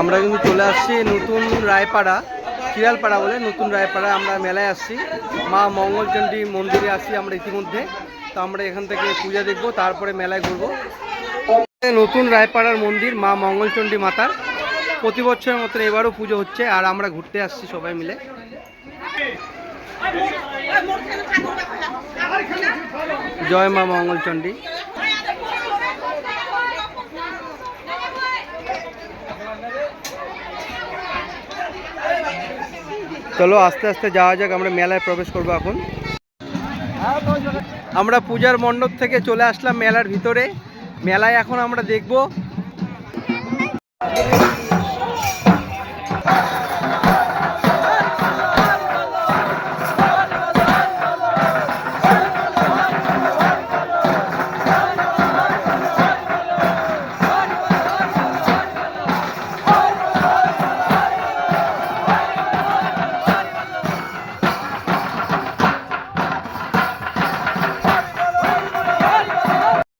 আমরা কিন্তু চলে আসছি নতুন রায়পাড়া চিরালপাড়া বলে নতুন রায়পাড়া আমরা মেলায় আসছি। মা মঙ্গলচণ্ডী মন্দিরে আসছি আমরা ইতিমধ্যে। তো আমরা এখান থেকে পূজা দেখব, তারপরে মেলায় ঘুরবো। নতুন রায়পাড়ার মন্দির মা মঙ্গলচণ্ডী মাতার। প্রতি বছরের মতন এবারও পুজো হচ্ছে আর আমরা ঘুরতে আসছি সবাই মিলে। জয় মা মঙ্গলচণ্ডী। চলো আস্তে আস্তে যাওয়া যাক, আমরা মেলায় প্রবেশ করব এখন। আমরা পূজার মণ্ডপ থেকে চলে আসলাম মেলার ভিতরে। মেলায় এখন আমরা দেখব।